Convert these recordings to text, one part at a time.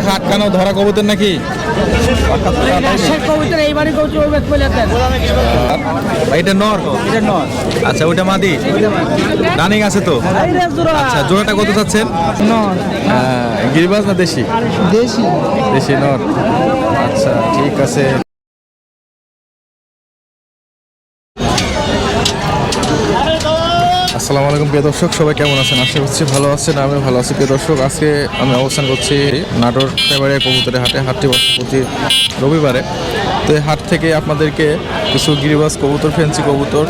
পাখা আটকানো ধরা কবুতর নাকি? এটা নর? আচ্ছা ওইটা মাদি। রানিং আছে তো? আচ্ছা জোড়াটা কত চাচ্ছেন? হ্যাঁ, গিরিবাজ না দেশি? দেশি। দেশি নর। আচ্ছা ঠিক আছে আসসালামু আলাইকুম প্রিয় দর্শক, সবাই কেমন আছেন? আশা করছি ভালো আছেন আমি ভালো আছি। প্রিয় দর্শক, আজকে আমি অবস্থান করছি নাটোর ফেবারে কবুতরের হাটে, হাটটি বসে প্রতি রবিবারে। তো এই হাট থেকে আপনাদেরকে কিছু গিরিবাস কবুতর ফেন্সি কবুতর,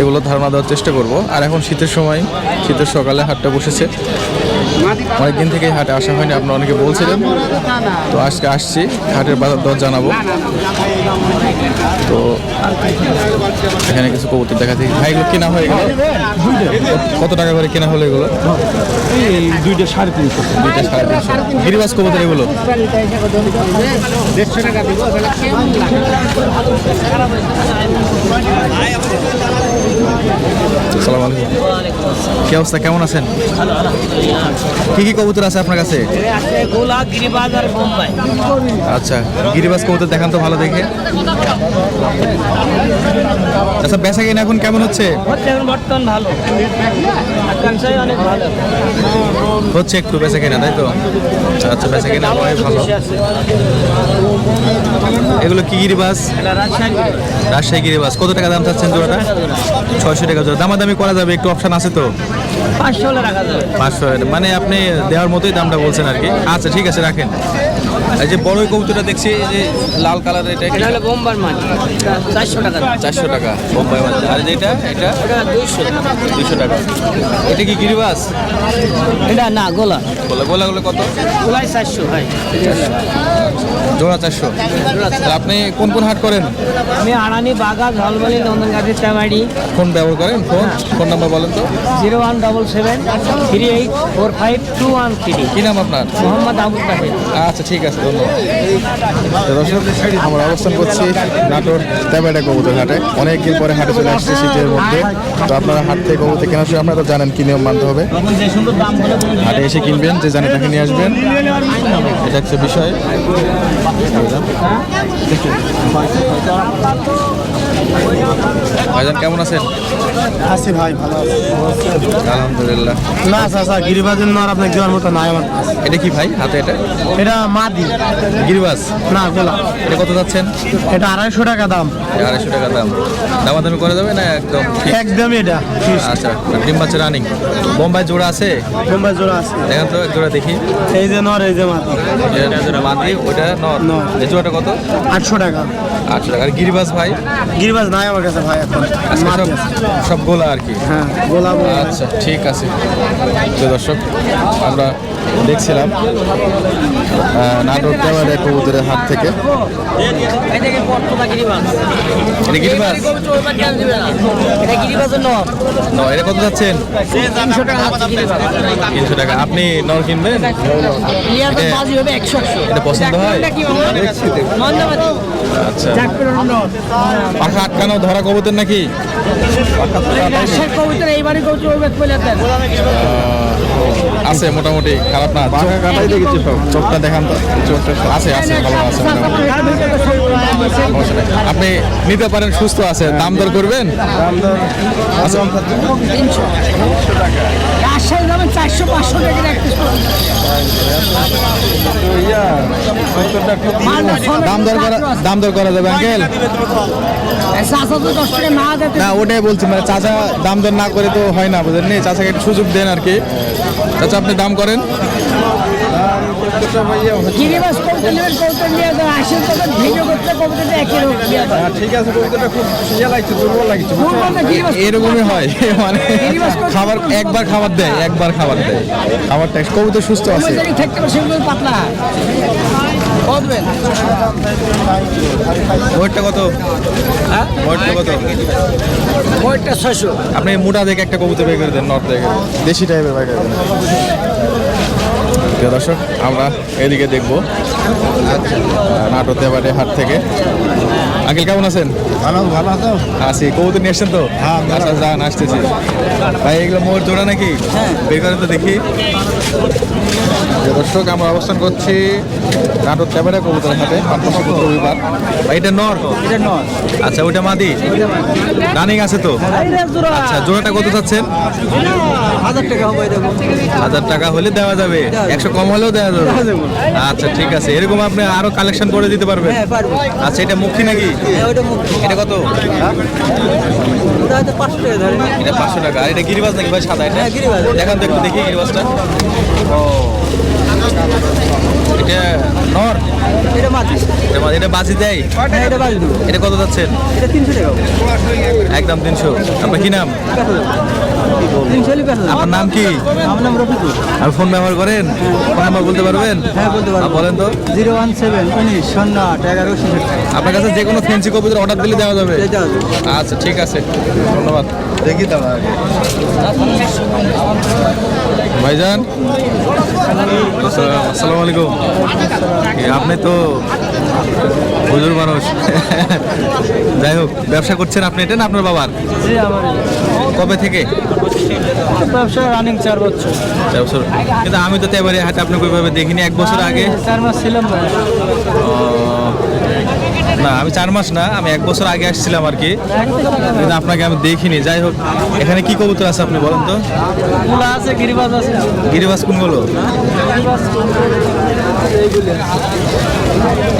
এগুলো ধারণা দেওয়ার চেষ্টা করব। আর এখন শীতের সময়, শীতের সকালে হাটটা বসেছে। অনেকদিন থেকে হাটে আসা হয়নি আপনারা অনেকে বলছিলেন। তো আজকে আসছি হাটের বাজার দর জানাব। তো এখানে কিছু কবুতর দেখা দেখি ভাই এগুলো কেনা হয়ে গেল কত টাকা করে কেনা হলো এগুলো? এই দুইটা সাড়ে তিনশো। দুইটা সাড়ে তিনশো। গিরিবাজ কবুতর এগুলো? দেড়শো টাকা কি অবস্থা? কেমন আছেন? কি কি আছে আপনার কাছে? আচ্ছা গিরিবাজ দেখান তো আচ্ছা এখন কেমন হচ্ছে? একটু তাই তো? আচ্ছা ভালো। এগুলো কি রাজশাহী গিরিবাজ। কত টাকা দাম চাচ্ছেন জোড়াটা? ছয়শো টাকা জোড়া। দামাদামি করা যাবে? একটু অপশান আছে তো? পাঁচশো টাকা রাখা যাবে। পাঁচশো মানে আপনি দেওয়ার মতোই দামটা বলছেন আর কি। আচ্ছা ঠিক আছে রাখেন। এই যে বড় কবুতরটা দেখছি এই যে লাল কালার এটা এটা হলো বোম্বার মাছ চারশো টাকা। চারশো টাকা বোম্বাই মাছ আর যেটা এটা এটা? দুইশো। দুশো টাকা। এটা কি গিরিবাস এটা না গোলা। গোলা গোলা গোলাগুলো কত? গোলাই চারশো ভাই। জোড়া চারশো। তাহলে আপনি কোন কোন হাট করেন? আমি আড়ানি বাগা ঝলমলি নন্দনগাছির চামাড়ি ফোন ব্যবহার করেন? ফোন? ফোন নাম্বার বলেন তো। Zero one double seven three eight four five two one three. কি নাম আপনার? মোহাম্মদ আবুল তাহের আচ্ছা ঠিক আছে। ধন্যবাদ। আমরা অবস্থান করছি নাটোর তেবাডা কবুতর হাটে। অনেকদিন পরে হাটে চলে আসছে শীতের মধ্যে। তো আপনারা হাট থেকে কবুতর কেনার সময় আপনারা তো জানেন কি নিয়ম মানতে হবে। হাটে এসে কিনবেন, যে জানে তাকে নিয়ে আসবেন। এটা একটা বিষয়। ভাইজান কেমন আছেন? আছি ভাই ভালো আলহামদুলিল্লাহ। না চাচা গিরিবাজের নর আপনাকে দেওয়ার মতো নাই আমার এটা কি ভাই হাতে এটা? এটা মাদি। গিরিবাস না গোলা এটা কত যাচ্ছেন? এটা আড়াইশো টাকা দাম। আড়াইশো টাকা দাম। দামাদামি করা যাবে না একদম ঠিক? একদম এটা আচ্ছা ডিম বাচ্চা রানিং। বোম্বাই জোড়া আছে? বোম্বাই জোড়া আছে। দেখেন তো এক জোড়া দেখি। এই যে নর এই যে মাদি। মাদি ওটা। জোড়াটা কত? আটশো টাকা। আটশো টাকা। আর গিরিবাস ভাই? গিরিবাজ নাই আমার কাছে ভাই এখন। মাদি সব সব গোলা আর কি? হ্যাঁ গোলা গোলা। আচ্ছা ঠিক আছে। দর্শক আমরা দেখছিলাম। নাটোর দেওয়ারে কবুতরের হাট থেকে। এটা কত যাচ্ছেন? তিনশো টাকা। আপনি নর কিনবেন? এটা- পছন্দ হয়? আচ্ছা। পাখা আটকানো ধরা কবুতর নাকি? কবুতর এইবারই কবুতর আছে মোটামুটি খারাপ না। চোখ কাটাই দেখেছি সব। চোখটা দেখান তো চোখটা আছে আছে ভালো আছে। আপনি নিতে পারেন সুস্থ আছে। দাম দর করবেন? তিনশো চারশো পাঁচশো টাকা দাম দর করা দাম দর করা যাবে, আঙ্কেল। না, ওটাই বলছি মানে চাচা দাম দর না করে তো হয় না, বুঝলেন চাচাকে একটু সুযোগ দেন আর কি। চাচা, আপনি দাম করেন? গিরিবাস কবুতর নেবেন কবুতর নিয়ে আশি টাকা ভিডিও করতে কবুতরটা একই রকম ঠিক আছে কবিতাটা খুব ইয়ে লাগছে দুর্বল লাগছে এরকমই হয় মানে খাবার একবার খাবার দেয় একবার খাবার দেয়। খাবারটা কবুতর সুস্থ আছে। থাকতে পারে সেগুলো পাতলা। বলবেন ওয়েটটা কত? হ্যাঁ? ওয়েটটা কত? ওইটা ছয়শো। আপনি মোটা দেখে একটা কবুতর বের করে দেন নর্থ দেখে। দেশি টাইপের বের করে দেন। প্রিয় দর্শক আমরা এদিকে দেখব নাটোর দেবারে হাট থেকে। আঙ্কেল কেমন আছেন? ভালো ভালো আছো? আছি। কবুতর নিয়ে এসছেন তো? হ্যাঁ, আচ্ছা যান আসতেছি। ভাই এগুলো মোর জোড়া নাকি? বের করেন তো দেখি। দর্শক আমরা অবস্থান করছি নাটোর ক্যামেরা কবুতরের হাটে পাঁচশো রবিবার ভাই এটা নর? এটা নয় আচ্ছা ওইটা মাদি? রানিং আছে তো? আচ্ছা জোড়াটা কত চাচ্ছেন? হাজার টাকা হবে দেখো। হাজার টাকা হলে দেওয়া যাবে। একশো কম হলেও দেওয়া যাবে। আচ্ছা ঠিক আছে। এরকম আপনি আরও কালেকশন করে দিতে পারবেন? হ্যাঁ আচ্ছা এটা মুখী নাকি? হ্যাঁ এটা কত? পাঁচশো টাকা ধরে। এটা পাঁচশো টাকা। আর এটা গিরিবাজ নাকি ভাই সাদা এটা? হ্যাঁ। দেখান তো একটু দেখি গিরিবাজটা। ও। এটা নর এটা মাটি। এটা এটা বাজি দেয়। হ্যাঁ এটা বাড়ি দেবো এটা কত যাচ্ছেন? এটা তিনশো টাকা। একদম তিনশো। আপনার কি নাম। আপনার নাম কি? আমার নাম রফিকুল। আর ফোন ব্যবহার করেন? ফোন নাম্বার বলতে পারবেন? হ্যাঁ বলতে পারব আ, বলেন তো। জিরো ওয়ান সেভেন উনিশ শূন্য আট এগারো আপনার কাছে যে কোনো ফেন্সি কবিতার অর্ডার দিলে দেওয়া যাবে। আচ্ছা ঠিক আছে। ধন্যবাদ। দেখি দাও ভাইজান আসসালামু আলাইকুম। আপনি তো হুজুর মানুষ। যাই হোক ব্যবসা করছেন আপনি এটা না আপনার বাবার? কবে থেকে? ব্যবসা রানিং চার বছর। চার বছর। কিন্তু আমি তো এবারে হাতে আপনাকে ওইভাবে দেখিনি এক বছর আগে। চার মাস ছিলাম না আমি চার মাস না আমি এক বছর আগে আসছিলাম আর কি। কিন্তু আপনাকে আমি দেখিনি। যাই হোক এখানে কি কবুতর আছে আপনি বলেন তো? আছে গিরিবাজ আছে। গিরিবাস কোনগুলো?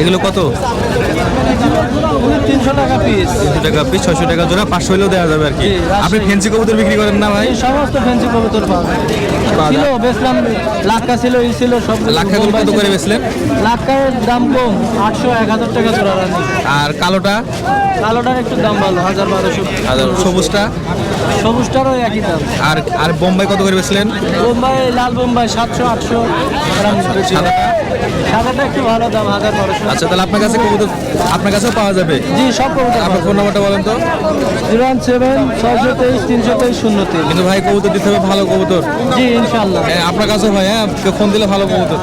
এগুলো কত? তিনশো টাকা পিস তিনশো টাকা পিস ছয়শো টাকা জোড়া পাঁচশো হলেও দেওয়া যাবে আর কি। আপনি ফেন্সি কবুতর বিক্রি করেন না ভাই? সমস্ত ফ্যান্সি কবুতর পাওয়া ছিল। বেচলাম লাক্কা ছিল ই ছিল সব লাক্ষাগুলো কত করে বেচলেন? লাক্কার দাম কম আটশো এক হাজার টাকা জোড়া আর কালোটা? কালোটার একটু দাম ভালো হাজার বারোশো। আর সবুজটা? সবুজটারও একই দাম। আর আর বোম্বাই কত করে বেচলেন? বোম্বাই লাল বোম্বাই সাতশো আটশো একটু ভালো দাম হাজার বারোশো আচ্ছা তাহলে আপনার কাছে কবুতর আপনার কাছেও পাওয়া যাবে? জি সব কবুতর আপনার ফোন নাম্বারটা বলেন তো। জিরো ওয়ান সেভেন ছয়শো তেইশ তিনশো তেইশ শূন্য তিন। কিন্তু ভাই কবুতর দিতে হবে ভালো কবুতর। জি ইনশাল্লাহ হ্যাঁ আপনার কাছেও ভাই হ্যাঁ ফোন দিলে ভালো কবুতর।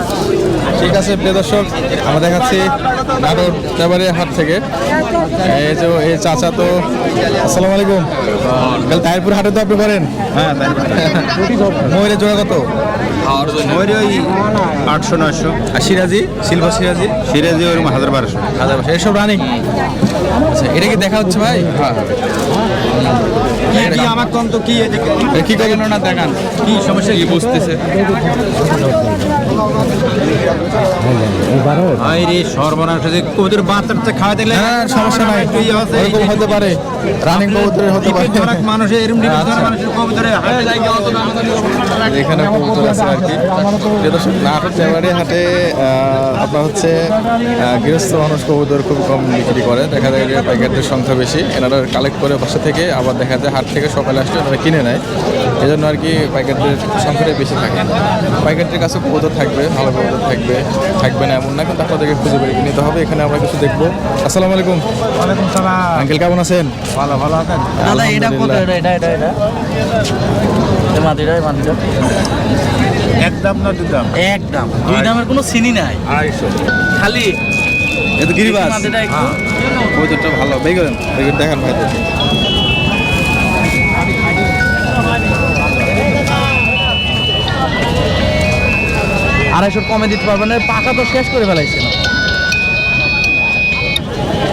ঠিক আছে প্রিয় দর্শক আমরা দেখাচ্ছি নাটোর এবারে হাট থেকে। এই যে এই চাচা তো আসসালামু আলাইকুম। কাল তাইরপুর হাটে তো আপনি করেন? হ্যাঁ ময়ূরের জোড়া কত? ওই আটশো নয়শো। আর সিরাজি? সিলভার সিরাজি? সিরাজি ওরকম হাজার বারোশো। হাজার পাঁচশো এসব রানিং? আচ্ছা এটা কি দেখা হচ্ছে ভাই? কি আমার কম কি কি করেন না দেখান। কি সমস্যা? কি বুঝতেছে? আই রে সর্বনাশ কবুতর বাচ্চা খাওয়া দেখলে হ্যাঁ সমস্যা নাই। ওরকম হতে পারে। রানিং হতে পারে। মানুষের এরকম আচ্ছা। মানুষের কবুতরে এখানে কবুতর আছে আর কি। প্রিয় দর্শক নাটক হাটে আপনার হচ্ছে গৃহস্থ মানুষ কবুতর খুব কম বিক্রি করে। দেখা যায় যে পাইকারদের সংখ্যা বেশি। এনারা কালেক্ট করে বাসা থেকে আবার দেখা যায় হাট থেকে সকালে আসলে এনারা কিনে নেয়। এই জন্য আর কি পাইকারদের সংখ্যাটাই বেশি থাকে। পাইকারদের কাছে কবুতর থাকবে ভালো কবুতর থাকবে। থাকবে না এমন না কিন্তু আপনাদেরকে খুঁজে বের নিতে হবে। এখানে আমরা কিছু দেখব। আসসালামু আলাইকুম। ওয়ালাইকুম সালাম। আঙ্কেল কেমন আছেন? ভালো ভালো আছেন? দাদা, এটা কত? এটা এটা এটা। এটা মাটিটা। একদম না দুদাম একদম দুই দামের কোনো চিনি নাই। আড়াইশো। খালি এ তো গিরিবাস। মাটিটা একটু ভালো। করেন বের দেখান ভাই। আড়াইশো কমে দিতে পারবেন না পাকা তো শেষ করে ফেলাইছে না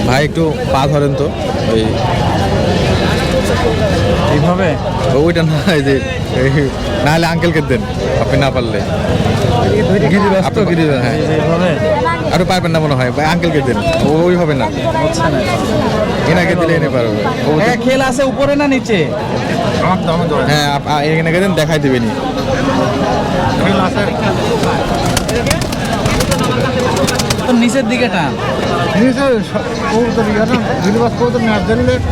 ভাই একটু পা ধরেন তো। ওই এইভাবে? ওইটা না এই যে না হলে আঙ্কেলকে দেন আপনি না পারলে। হ্যাঁ। আরও পারবেন না মনে হয় ভাই আঙ্কেলকে দেন ওই হবে না। এনাকে দিলে এনে পারবে। খেল আছে উপরে না নিচে? হ্যাঁ এনাকে দেন দেখাই দেবেনি। তো নিচের দিকে টান।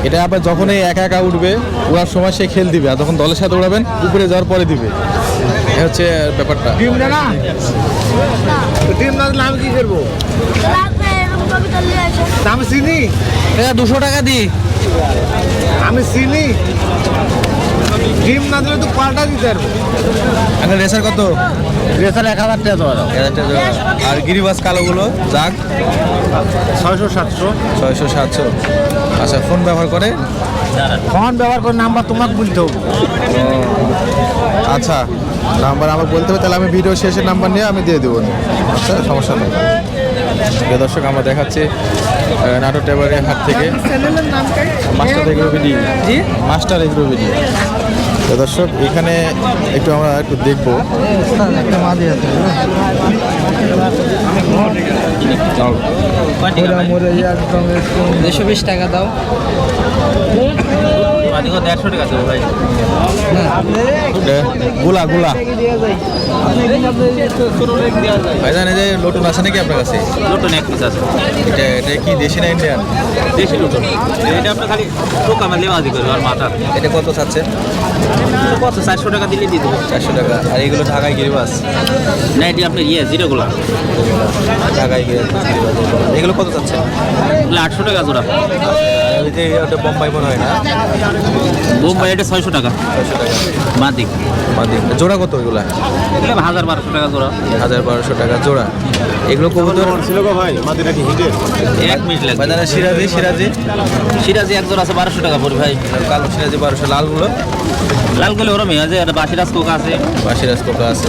এটা আবার যখন এই একা একা উঠবে উড়ার সময় সে খেল দিবে আর যখন দলের সাথে উড়াবেন উপরে যাওয়ার পরে দিবে। এ হচ্ছে ব্যাপারটা। আমি কি করব লাগবে এরকম কবিতা নিয়ে আসে আমি চিনি? এটা দুশো টাকা দি। আমি চিনি। ডিম না দিলে তো পাল্টা দিতে পারব। আঙ্কেল রেসার কত? রেসার এক হাজার টাকা দেওয়া দাও এক হাজার টাকা আর গিরিবাস কালোগুলো যাক। ছয়শো সাতশো। ছয়শো সাতশো। আচ্ছা ফোন ব্যবহার করে? ফোন ব্যবহার করে নাম্বার তোমাকে বলতে হবে। আচ্ছা নাম্বার আমাকে বলতে হবে তাহলে আমি ভিডিও শেষে নাম্বার নিয়ে আমি দিয়ে দেবো। আচ্ছা সমস্যা নেই। দর্শক আমরা দেখাচ্ছি নাটোর টেবারের হাট থেকে। মাস্টার এগ্রো ভিডি জি। মাস্টার এগ্রো ভিডি তো দর্শক এখানে একটু আমরা একটু দেখব। দুশো বিশ টাকা দাও। একশো টাকা দেবো ভাই। গোলা গোলা। ভাইজান এই যে নতুন আছে নাকি আপনার কাছে? নতুন এক পিস আছে। এটা এটা কি দেশি না ইন্ডিয়ান? দেশি নতুন। এটা আপনার খালি টোকা আমার লেবাজি করবে আর মাথা। এটা কত চাচ্ছেন কত? চারশো টাকা দিলে দিয়ে দেবো। চারশো টাকা। আর এগুলো ঢাকায় গিরিবাস না এটি আপনার ইয়ে জিরোগুলো ঢাকায় গিরিবাস এগুলো কত চাচ্ছেন আটশো টাকা জোড়া। আর ওই যে ওটা বোম্বাই মনে হয় না? বোম্বাই এটা ছয়শো টাকা। ছয়শো টাকা মাদিক। মাদি জোড়া কত এগুলো? হাজার বারোশো টাকা জোড়া। হাজার বারোশো টাকা জোড়া। এগুলো কবুতর? এক মিনিট লাগবে। বাজারে সিরাজি সিরাজি? সিরাজি এক জোড়া আছে বারোশো টাকা পড়বে ভাই। কালো সিরাজি বারোশো লালগুলো লাল গলে ওরম আছে আর বাসি রাজকোকা আছে। বাসিরাজ কোকা আছে।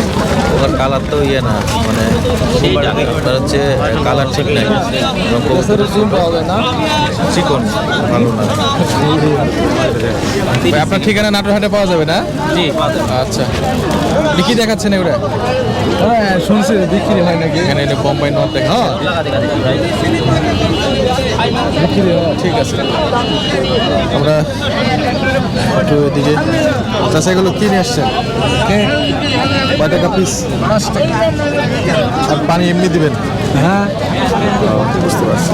ওটার কালার তো ইয়ে না মানে। হচ্ছে কালার ঠিক নাই। চিকন ভালো না। ভাই, আপনার ঠিকানা নাটোর হাটে পাওয়া যাবে না? জি আচ্ছা। কি দেখাচ্ছেন এগুলো? হ্যাঁ শুনছি বিক্রি হয় নাকি? এখানে এটা বোম্বাই নট দেখা হ্যাঁ। ঠিক আছে। আমরা একটু এদিকে চাষা এগুলো কি নিয়ে আসছেন কয় টাকা পিস আর পানি এমনি দিবেন। হ্যাঁ। বুঝতে পারছি।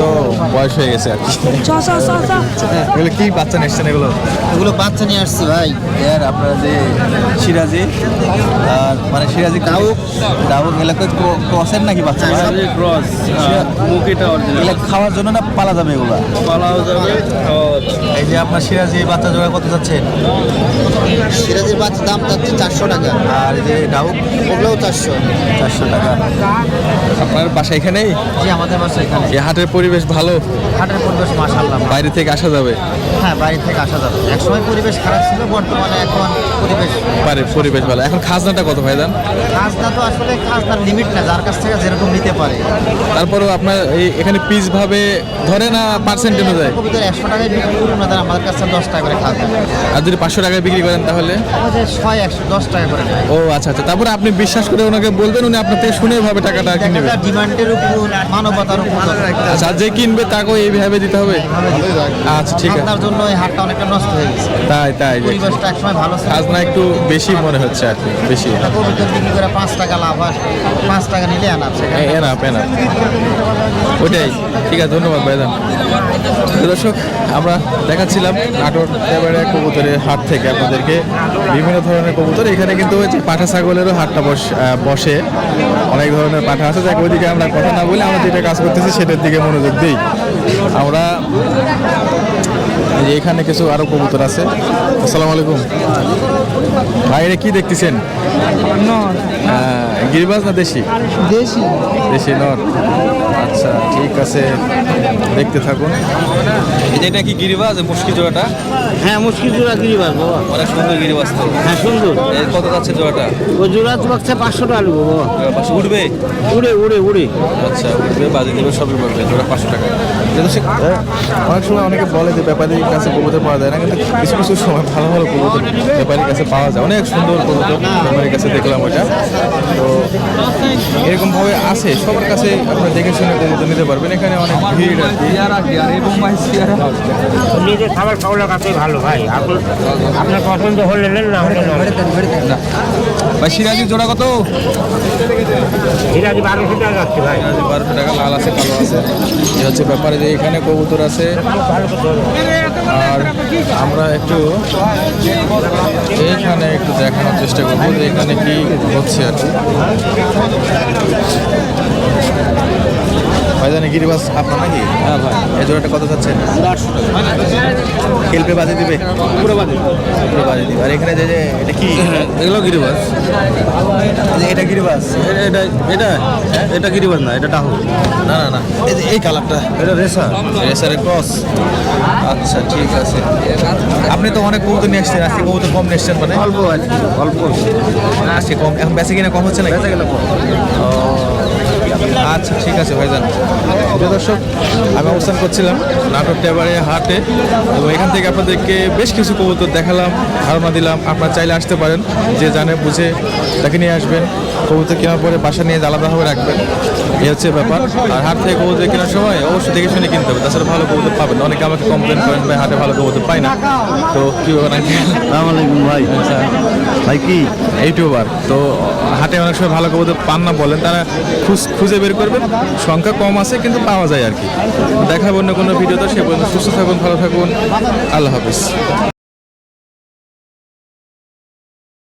তো বয়স হয়ে গেছে আর কি। এগুলো কি বাচ্চা নিয়ে এসছেন এগুলো? এগুলো বাচ্চা নিয়ে আসছি ভাই। এর আপনারা যে সিরাজি আর মানে সিরাজি ডাউক ডাউক এলাকায় ক্রসের নাকি বাচ্চা? ক্রস মুখিটা এগুলো খাওয়ার জন্য না পালা যাবে এগুলো? পালাও যাবে এই যে আপনার সিরাজি বাচ্চা জোড়া কত যাচ্ছে। সিরাজের বাচ্চা দাম যাচ্ছে চারশো টাকা। আর এই যে ডাউক ওগুলোও চারশো। চারশো টাকা। আপনার বাসা এখানেই? জি আমাদের বাসা এখানে এই হাটের পরিবেশ ভালো? হাটের পরিবেশ মাসাল্লাহ বাইরে থেকে আসা যাবে? হ্যাঁ বাইরে থেকে আসা যাবে। একসময় পরিবেশ খারাপ ছিল বর্তমানে এখন পরিবেশ পারে পরিবেশ ভালো। এখন খাজনাটা কত ভাই দান? খাজনা তো আসলে খাজনার লিমিট না যার কাছ থেকে যেরকম নিতে পারে। তারপরেও আপনার এই এখানে পিস ভাবে ধরে না পার্সেন্ট অনুযায়ী? কবিতার একশো টাকায় বিক্রি করুন না আমাদের কাছে দশ টাকা করে খাজনা। আর যদি পাঁচশো টাকায় বিক্রি করেন তাহলে? আমাদের ছয় একশো দশ টাকা করে। ও আচ্ছা আচ্ছা। তারপরে আপনি বিশ্বাস করে ওনাকে বলবেন উনি আপনার থেকে শুনে ভাবে টাকাটা আর কি ডিমান্ডের উপর মানবতার উপর আচ্ছা যে কিনবে তাকেও এইভাবে দিতে হবে? আচ্ছা ঠিক আছে। আপনার জন্য এই হাটটা অনেকটা নষ্ট হয়ে গেছে। তাই তাই পরিবেশটা একসময় ভালো ছিল। খাজনা একটু বেশি মনে হচ্ছে আর কি বেশি। একটা কবিতা বিক্রি করে পাঁচ টাকা লাভ হয় পাঁচ টাকা নিলে এনাফ এনাফ ওইটাই ঠিক আছে ধন্যবাদ দর্শক আমরা দেখাচ্ছিলাম নাটোর এবারে কবুতরের হাট থেকে আপনাদেরকে বিভিন্ন ধরনের কবুতর। এখানে কিন্তু ওই যে পাঠা ছাগলেরও হাটটা বস বসে। অনেক ধরনের পাঠা আছে। যাক, ওইদিকে আমরা কথা না বলে আমরা যেটা কাজ করতেছি সেটার দিকে মনোযোগ দিই। আমরা এখানে কিছু আরও কবুতর আছে। আসসালামু আলাইকুম। ভাই এটা কি দেখতেছেন? আহ, গিরিবাজ না দেশি? দেশি। দেশি নর। আচ্ছা ঠিক আছে দেখতে থাকুন। এটা কি গিরিবাজ মুশকি জোড়াটা? হ্যাঁ মুশকিল জোড়া গিরি বাবা। অনেক সুন্দর গিরিবাজ তো। হ্যাঁ সুন্দর। কত যাচ্ছে জোড়াটা? ও জোড়া তো বাচ্চা পাঁচশো টাকা নেব বাবা। উঠবে উড়ে উড়ে উড়ে। আচ্ছা উঠবে বাজে দেবে সবই পাবে জোড়া পাঁচশো টাকা। কিন্তু সে অনেক সময় অনেকে বলে যে ব্যাপারীর কাছে কবুতর পাওয়া যায় না কিন্তু কিছু কিছু সময় ভালো ভালো কবুতর ব্যাপারীর কাছে পাওয়া যায়। অনেক সুন্দর কবুতর ব্যাপারীর কাছে দেখলাম ওটা। তো এরকমভাবে আছে সবার কাছে আপনারা দেখে শুনে কবুতর নিতে পারবেন। এখানে অনেক ভিড় আর কি। নিজে খাবার খাওয়ার কাছে ভালো ভাই। আপনি আপনার পছন্দ হলে নেন না হলে না। না। ভাই সিরাজি জোড়া কত? সিরাজি বারোশো টাকা লাল আছে কালো আছে। এ হচ্ছে ব্যাপারে যে এখানে কবুতর আছে। আর আমরা একটু এখানে একটু দেখানোর চেষ্টা করব যে এখানে কি হচ্ছে আর কি। ভাইজানে গিরিবাস আপনার নাকি? হ্যাঁ ভাই। এই জোড়াটা কত যাচ্ছে? খেলবে বাজে দিবে? পুরো বাজে পুরো বাজে দিবে। আর এখানে যে যে এটা কি? এগুলো গিরিবাস। এটা গিরিবাস। এটা এটা এটা গিরিবাস না এটা টাহু। না না না। এই এই কালারটা। এটা রেসা রেসারের ক্রস। আচ্ছা ঠিক আছে। আপনি তো অনেক কবুতর নিয়ে আসছেন। আজকে কবুতর কম নিয়ে আসছেন মানে? অল্প অল্প। আজকে কম। এখন বেঁচে কিনা কম হচ্ছে না বেঁচে গেলে কম। আচ্ছা ঠিক আছে ভাইজান। প্রিয় দর্শক আমি অবস্থান করছিলাম নাটক টেবারে হাটে এবং এখান থেকে আপনাদেরকে বেশ কিছু কবুতর দেখালাম ধারণা দিলাম আপনারা চাইলে আসতে পারেন যে জানে বুঝে তাকে নিয়ে আসবেন। কবুতর কেনার পরে বাসা নিয়ে আলাদাভাবে রাখবেন। এই হচ্ছে ব্যাপার। আর হাট থেকে কবুতর কেনার সময় অবশ্যই দেখে শুনে কিনতে হবে তাছাড়া ভালো কবুতর পাবেন অনেকে আমাকে কমপ্লেন করেন ভাই হাটে ভালো কবুতর পাই না। তো কি হবে নাকি? আসসালামাইকুম ভাই। ভাই কি? ইউটিউবার। তো হাটে অনেক সময় ভালো কবুতর পান না বলেন তারা খুঁজ- খুঁজে বের করবেন। সংখ্যা কম আছে, কিন্তু পাওয়া যায় আর কি। দেখাবো অন্য কোনো ভিডিওতে, সে পর্যন্ত সুস্থ থাকুন, ভালো থাকুন। আল্লাহ হাফিজ।